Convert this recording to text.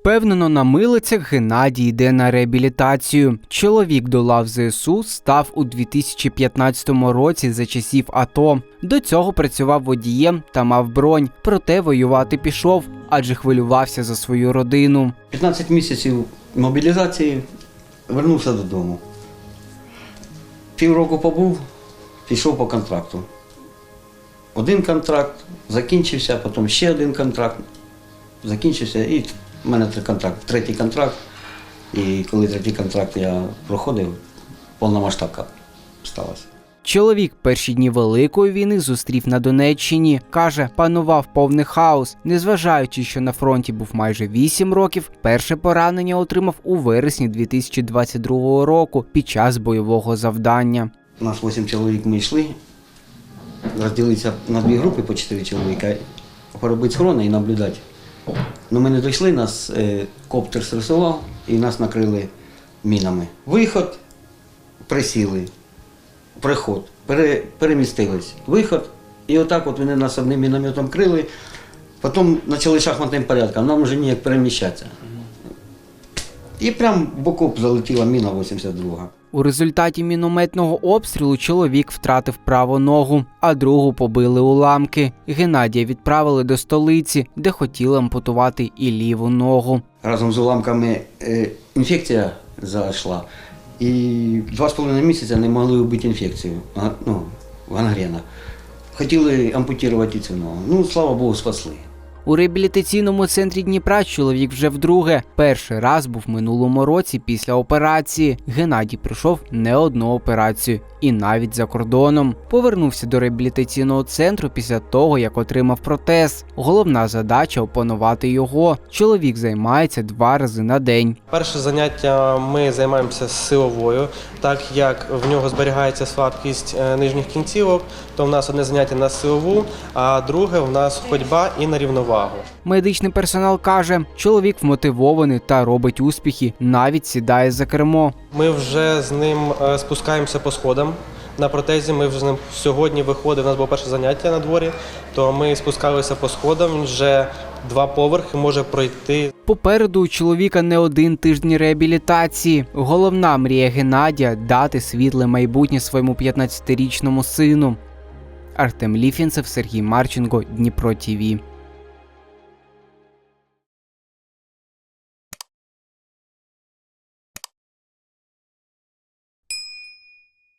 Впевнено, на милицях Геннадій йде на реабілітацію. Чоловік до лав ЗСУ став у 2015 році за часів АТО. До цього працював водієм та мав бронь, проте воювати пішов, адже хвилювався за свою родину. 15 місяців мобілізації вернувся додому. Півроку побув, пішов по контракту. Один контракт закінчився, потім ще один контракт закінчився, і в мене три контракт, третій контракт. І коли третій контракт я проходив, повномасштабка сталася. Чоловік перші дні Великої війни зустрів на Донеччині. Каже, панував повний хаос. Незважаючи, що на фронті був майже 8 років, перше поранення отримав у вересні 2022 року під час бойового завдання. У нас 8 чоловік ми йшли, розділитися на дві групи по 4 чоловіка, поробити схорони і наблюдати. Ну ми не дійшли, нас е, коптер стресував і нас накрили мінами. Виход, присіли, приход, пере, перемістились. Виход, і отак от вони нас одним мінометом крили. Потім почали шахматним порядком, нам вже ніяк переміщатися. І прямо в окоп залетіла міна 82. У результаті мінометного обстрілу чоловік втратив праву ногу, а другу побили уламки. Геннадія відправили до столиці, де хотіли ампутувати і ліву ногу. разом з уламками е, інфекція зайшла. І два з половиною місяця не могли вбити інфекцію, ну, гангрена. Хотіли ампутувати і цю ногу. Ну, слава Богу, спасли. У реабілітаційному центрі Дніпра чоловік вже вдруге. Перший раз був минулому році після операції. Геннадій пройшов не одну операцію і навіть за кордоном. Повернувся до реабілітаційного центру після того, як отримав протез. Головна задача опанувати його. Чоловік займається два рази на день. Перше заняття ми займаємося силовою, так як в нього зберігається слабкість е, нижніх кінцівок, то в нас одне заняття на силову, а друге в нас ходьба і на рівновагу. Медичний персонал каже, чоловік вмотивований та робить успіхи, навіть сідає за кермо. Ми вже з ним е, спускаємося по сходам. На протезі ми вже з ним сьогодні виходив. У нас було перше заняття на дворі, то ми спускалися по сходам. Він вже два поверхи може пройти. Попереду у чоловіка не один тиждень реабілітації. Головна мрія Геннадія дати світле майбутнє своєму 15-річному сину. Артем Ліфінцев, Сергій Марченко, Дніпро ТІВІ.